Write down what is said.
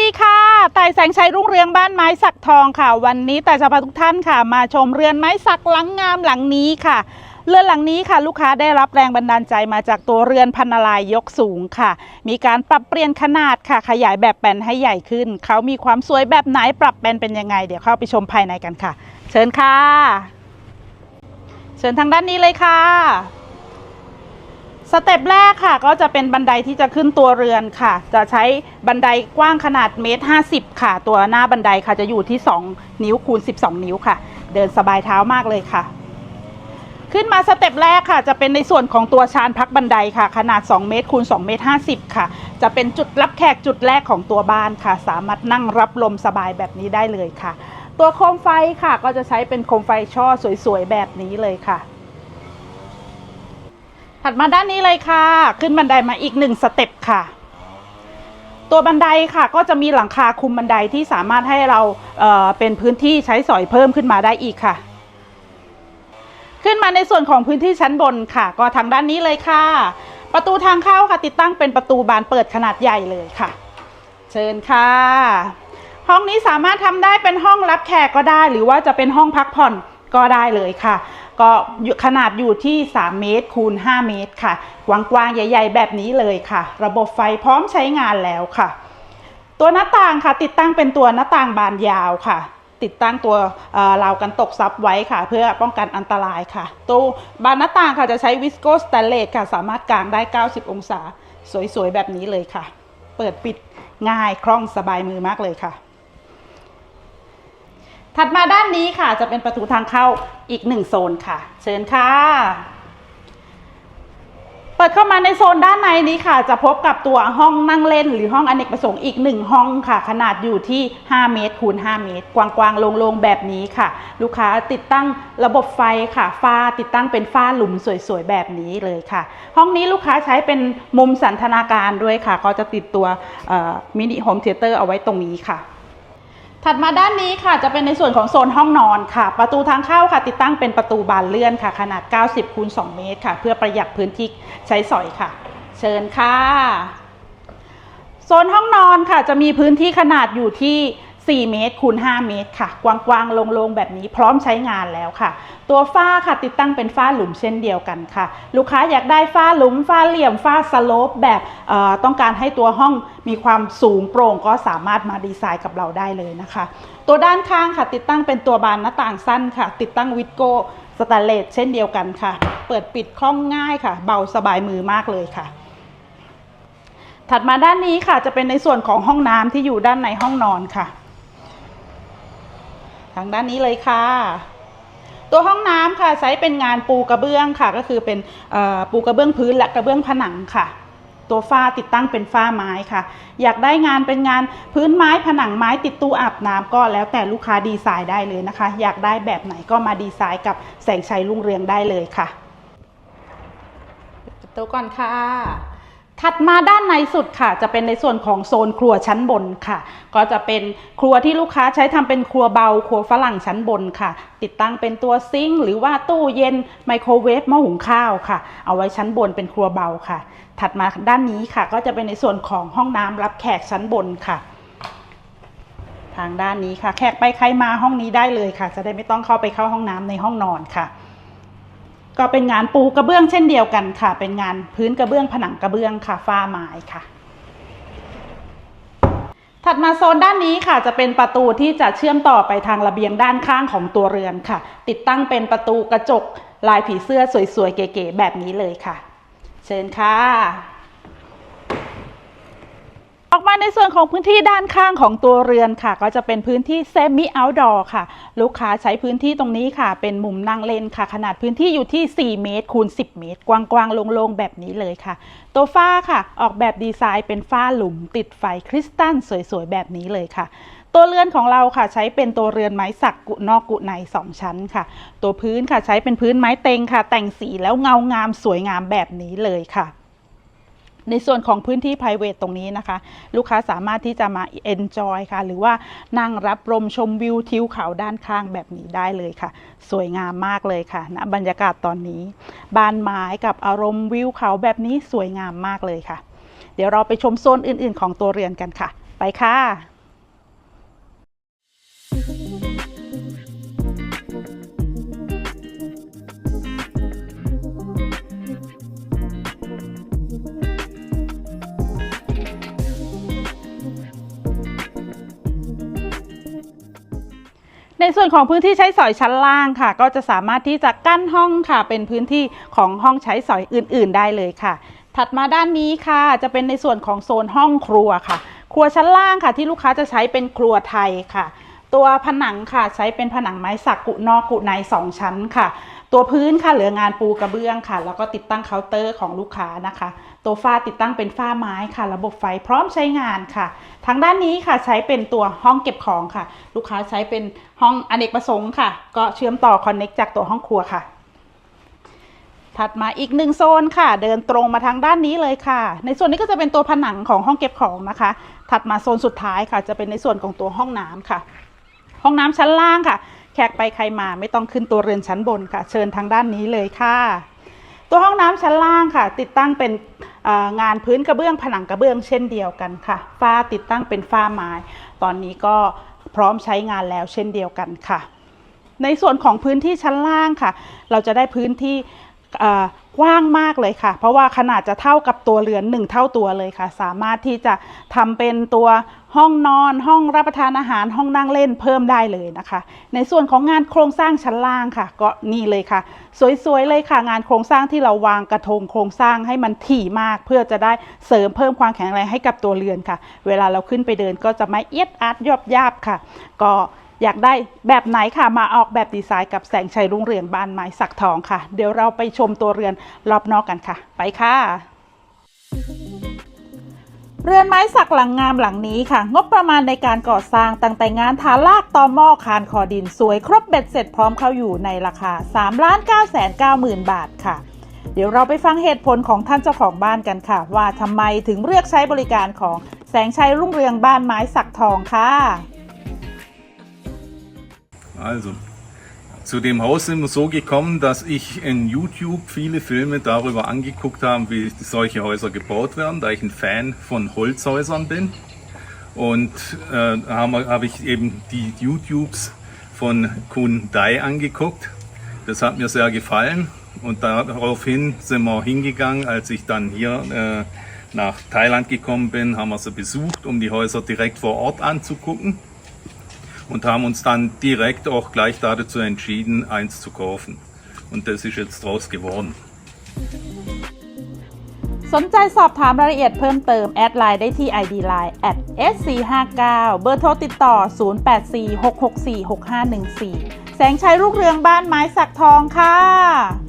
ดีค่ะต่ายแสงชัยรุ่งเรืองบ้านไม้สักทองค่ะ วันนี้แต่ายจะพาทุกท่านค่ะ มาชมเรือนไม้สักหลังงามหลังนี้ค่ะ เรือนหลังนี้ค่ะลูกค้าได้รับแรงบันดาลใจมาจากตัวเรือนพันาลายยกสูงค่ะ มีการปรับเปลี่ยนขนาดค่ะ ขยายแบบแปลนให้ใหญ่ขึ้น เขามีความสวยแบบไหนปรับแปลนเป็นยังไง เดี๋ยวเข้าไปชมภายในกันค่ะ เชิญค่ะ เชิญทางด้านนี้เลยค่ะ สเต็ปแรกค่ะก็จะเป็นบันไดที่จะขึ้นตัวเรือนค่ะ จะใช้บันไดกว้างขนาดเมตรห้าสิบค่ะ ตัวหน้าบันไดค่ะจะอยู่ที่ 2 นิ้วคูณ 12 นิ้วค่ะ เดินสบายเท้ามากเลยค่ะ ขึ้นมาสเต็ปแรกค่ะ จะเป็นในส่วนของตัวชานพักบันไดค่ะ ขนาด 2 เมตรคูณ2เมตร50 ค่ะ จะเป็นจุดรับแขกจุดแรกของตัวบ้านค่ะ สามารถนั่งรับลมสบายแบบนี้ได้เลยค่ะ ตัวโคมไฟค่ะ ก็จะใช้เป็นโคมไฟช่อสวยๆแบบนี้เลยค่ะ ถัดมาด้านนี้เลยค่ะ ขึ้นบันไดมาอีกหนึ่งสเต็ปค่ะ ตัวบันไดค่ะก็จะมีหลังคาคุมบันไดที่สามารถให้เราเเป็นพื้นที่ใช้สอยเพิ่มขึ้นมาได้อีกค่ะ ขึ้นมาในส่วนของพื้นที่ชั้นบนค่ะ ก็ทางด้านนี้เลยค่ะ ประตูทางเข้าค่ะ ติดตั้งเป็นประตูบานเปิดขนาดใหญ่เลยค่ะ เชิญค่ะ ห้องนี้สามารถทำได้เป็นห้องรับแขกก็ได้ หรือว่าจะเป็นห้องพักผ่อนก็ได้เลยค่ะ ก็ขนาดอยู่ที่ 3 เมตรคูณ 5 เมตรค่ะ กว้างๆ ใหญ่ ๆ แบบนี้เลยค่ะ ระบบไฟพร้อมใช้งานแล้วค่ะ ตัวหน้าต่างค่ะ ติดตั้งเป็นตัวหน้าต่างบานยาวค่ะ ติดตั้งตัวราวกันตกซับไว้ค่ะ เพื่อป้องกันอันตรายค่ะตัวบานหน้าต่างค่ะจะใช้วิสโกสแตนเลสค่ะ สามารถกางได้ 90 องศา สวยๆ แบบนี้เลยค่ะ เปิดปิดง่ายคล่องสบายมือมากเลยค่ะ ถัดมาด้านนี้ค่ะจะเป็นประตูทางเข้าอีกหนึ่งโซนค่ะ เชิญค่ะ เปิดเข้ามาในโซนด้านในนี้ค่ะ จะพบกับตัวห้องนั่งเล่น หรือห้องอเนกประสงค์อีกหนึ่งห้องค่ะ ขนาดอยู่ที่ 5 เมตรคูณ 5 เมตร กว้างๆโล่งๆแบบนี้ค่ะ ลูกค้าติดตั้งระบบไฟค่ะฝ้าติดตั้งเป็นฝ้าหลุมสวยๆแบบนี้เลยค่ะ ห้องนี้ลูกค้าใช้เป็นมุมสันทนาการด้วยค่ะ ก็จะติดตัวมินิโฮมเทเตอร์เอาไว้ตรงนี้ค่ะ ถัดมาด้านนี้ค่ะจะเป็นในส่วนของโซนห้องนอนค่ะ ประตูทางเข้าค่ะ ติดตั้งเป็นประตูบานเลื่อนค่ะ ขนาด 90คูณ2เมตรค่ะ เพื่อประหยัดพื้นที่ใช้สอยค่ะ เชิญค่ะ โซนห้องนอนค่ะจะมีพื้นที่ขนาดอยู่ที่ 4 เมตรคูณ 5 เมตรค่ะ กว้างๆโล่งๆแบบนี้พร้อมใช้งานแล้วค่ะ ตัวฝ้าค่ะติดตั้งเป็นฝ้าหลุมเช่นเดียวกันค่ะ ลูกค้าอยากได้ฝ้าหลุมฝ้าเหลี่ยมฝ้าสโลปแบบต้องการให้ตัวห้องมีความสูงโปร่งก็สามารถมาดีไซน์กับเราได้เลยนะคะ ตัวด้านข้างค่ะ ติดตั้งเป็นตัวบานหน้าต่างสั้นค่ะ ติดตั้งวิดโก้สแตนเลสเช่นเดียวกันค่ะ เปิดปิดคล่องง่ายค่ะ เบาสบายมือมากเลยค่ะถัดมาด้านนี้ค่ะจะเป็นในส่วนของห้องน้ำที่อยู่ด้านในห้องนอนค่ะ ทางด้านนี้เลยค่ะ ตัวห้องน้ำค่ะใช้เป็นงานปูกระเบื้องค่ะ ก็คือเป็นปูกระเบื้องพื้นและกระเบื้องผนังค่ะ ตัวฝ้าติดตั้งเป็นฝ้าไม้ค่ะ อยากได้งานเป็นงานพื้นไม้ผนังไม้ติดตู้อาบน้ำก็แล้วแต่ลูกค้าดีไซน์ได้เลยนะคะ อยากได้แบบไหนก็มาดีไซน์กับแสงชัยรุ่งเรืองได้เลยค่ะปิดประตูก่อนค่ะ ถัดมาด้านในสุดค่ะ จะเป็นในส่วนของโซนครัวชั้นบนค่ะ ก็จะเป็นครัวที่ลูกค้าใช้ทำเป็นครัวเบา ครัวฝรั่งชั้นบนค่ะ ติดตั้งเป็นตัวซิงค์หรือว่าตู้เย็นไมโครเวฟหม้อหุงข้าวค่ะ เอาไว้ชั้นบนเป็นครัวเบาค่ะ ถัดมาด้านนี้ค่ะ ก็จะเป็นในส่วนของห้องน้ำรับแขกชั้นบนค่ะ ทางด้านนี้ค่ะ แขกไปใครมาห้องนี้ได้เลยค่ะ จะได้ไม่ต้องเข้าไปเข้าห้องน้ำในห้องนอนค่ะ ก็เป็นงานปูกระเบื้องเช่นเดียวกันค่ะ เป็นงานพื้นกระเบื้องผนังกระเบื้องค่ะฝ้าไม้ค่ะ ถัดมาโซนด้านนี้ค่ะจะเป็นประตูที่จะเชื่อมต่อไปทางระเบียงด้านข้างของตัวเรือนค่ะ ติดตั้งเป็นประตูกระจกลายผีเสื้อสวยๆเก๋ๆแบบนี้เลยค่ะ เชิญค่ะ ออกมาในส่วนของพื้นที่ด้านข้างของตัวเรือนค่ะ ก็จะเป็นพื้นที่เซมิเอาท์ดอร์ค่ะ ลูกค้าใช้พื้นที่ตรงนี้ค่ะ เป็นมุมนั่งเล่นค่ะ ขนาดพื้นที่อยู่ที่ 4 เมตรคูณ 10 เมตร กว้างๆโล่งๆแบบนี้เลยค่ะ ตัวฝ้าค่ะ ออกแบบดีไซน์เป็นฝ้าหลุม ติดไฟคริสตัลสวยๆ แบบนี้เลยค่ะตัวเรือนของเราค่ะใช้เป็นตัวเรือนไม้สักกุนอกกุในสองชั้นค่ะ ตัวพื้นค่ะใช้เป็นพื้นไม้เต็งค่ะ แต่งสีแล้วเงางามสวยงามแบบนี้เลยค่ะ ในส่วนของพื้นที่ private ตรงนี้นะคะ ลูกค้าสามารถที่จะมา enjoy ค่ะ หรือว่านั่งรับลมชมวิวทิวเขาด้านข้างแบบนี้ได้เลยค่ะ สวยงามมากเลยค่ะณบรรยากาศตอนนี้ บานไม้กับอารมณ์วิวเขาแบบนี้สวยงามมากเลยค่ะ เดี๋ยวเราไปชมโซนอื่น ๆ ของตัวเรือนกันค่ะ ไปค่ะ ในส่วนของพื้นที่ใช้สอยชั้นล่างค่ะ ก็จะสามารถที่จะกั้นห้องค่ะ เป็นพื้นที่ของห้องใช้สอยอื่น ๆ ได้เลยค่ะ ถัดมาด้านนี้ค่ะ จะเป็นในส่วนของโซนห้องครัวค่ะ ครัวชั้นล่างค่ะ ที่ลูกค้าจะใช้เป็นครัวไทยค่ะ ตัวผนังค่ะใช้เป็นผนังไม้สักกุนอกกุในสองชั้นค่ะ ตัวพื้นค่ะเหลืองานปูกระเบื้องค่ะ แล้วก็ติดตั้งเคาน์เตอร์ของลูกค้านะคะ ตัวฝ้าติดตั้งเป็นฝ้าไม้ค่ะ ระบบไฟพร้อมใช้งานค่ะ ทางด้านนี้ค่ะใช้เป็นตัวห้องเก็บของค่ะ ลูกค้าใช้เป็นห้องอเนกประสงค์ค่ะ ก็เชื่อมต่อคอนเน็กจากตัวห้องครัวค่ะ ถัดมาอีกหนึ่งโซนค่ะ เดินตรงมาทางด้านนี้เลยค่ะ ในส่วนนี้ก็จะเป็นตัวผนังของห้องเก็บของนะคะ ถัดมาโซนสุดท้ายค่ะ จะเป็นในส่วนของตัวห้องน้ำค่ะ ห้องน้ำชั้นล่างค่ะ แขกไปใครมาไม่ต้องขึ้นตัวเรือนชั้นบนค่ะ เชิญทางด้านนี้เลยค่ะ ตัวห้องน้ำชั้นล่างค่ะ ติดตั้งเป็น งานพื้นกระเบื้องผนังกระเบื้องเช่นเดียวกันค่ะ ฝ้าติดตั้งเป็นฝ้าไม้ ตอนนี้ก็พร้อมใช้งานแล้วเช่นเดียวกันค่ะ ในส่วนของพื้นที่ชั้นล่างค่ะ เราจะได้พื้นที่ กว้างมากเลยค่ะ เพราะว่าขนาดจะเท่ากับตัวเรือนหนึ่งเท่าตัวเลยค่ะ สามารถที่จะทำเป็นตัวห้องนอน ห้องรับประทานอาหารห้องนั่งเล่นเพิ่มได้เลยนะคะ ในส่วนของงานโครงสร้างชั้นล่างค่ะ ก็นี่เลยค่ะ สวยๆเลยค่ะ งานโครงสร้างที่เราวางกระทงโครงสร้างให้มันถี่มาก เพื่อจะได้เสริมเพิ่มความแข็งแรงให้กับตัวเรือนค่ะ เวลาเราขึ้นไปเดินก็จะไม่เอียดอาร์ตยอบยาบค่ะ ก็ อยากได้แบบไหนค่ะมาออกแบบดีไซน์กับแสงชัยรุ่งเรืองบ้านไม้สักทองค่ะ เดี๋ยวเราไปชมตัวเรือนรอบนอกกันค่ะ ไปค่ะเรือนไม้สักหลังงามหลังนี้ค่ะ งบประมาณในการก่อสร้างตั้งแต่งานฐานลากตอหม้อคานคอดินสวยครบเบ็ดเสร็จพร้อมเข้าอยู่ในราคา3ล้าน9แสน9หมื่นบาทค่ะ เดี๋ยวเราไปฟังเหตุผลของท่านเจ้าของบ้านกันค่ะ ว่าทำไมถึงเลือกใช้บริการของแสงชัยรุ่งเรืองบ้านไม้สักทองค่ะ Also, zu dem Haus sind wir so gekommen, dass ich in YouTube viele Filme darüber angeguckt habe, wie solche Häuser gebaut werden, da ich ein Fan von Holzhäusern bin. Und äh, habe hab ich eben die YouTubes von Kun Dai angeguckt. Das hat mir sehr gefallen und daraufhin sind wir hingegangen, als ich dann hier äh, nach Thailand gekommen bin, haben wir sie besucht, um die Häuser direkt vor Ort anzugucken und haben uns dann direkt auch gleich dazu entschieden, eins zu kaufen. Und das ist jetzt draus geworden. สนใจสอบถามรายละเอียดเพิ่มเติม แอดไลน์ได้ที่ ID Line at sc59 เบอร์โทรติดต่อ 0846646514 แสงชัยรุ่งเรืองบ้านไม้สักทองค่ะ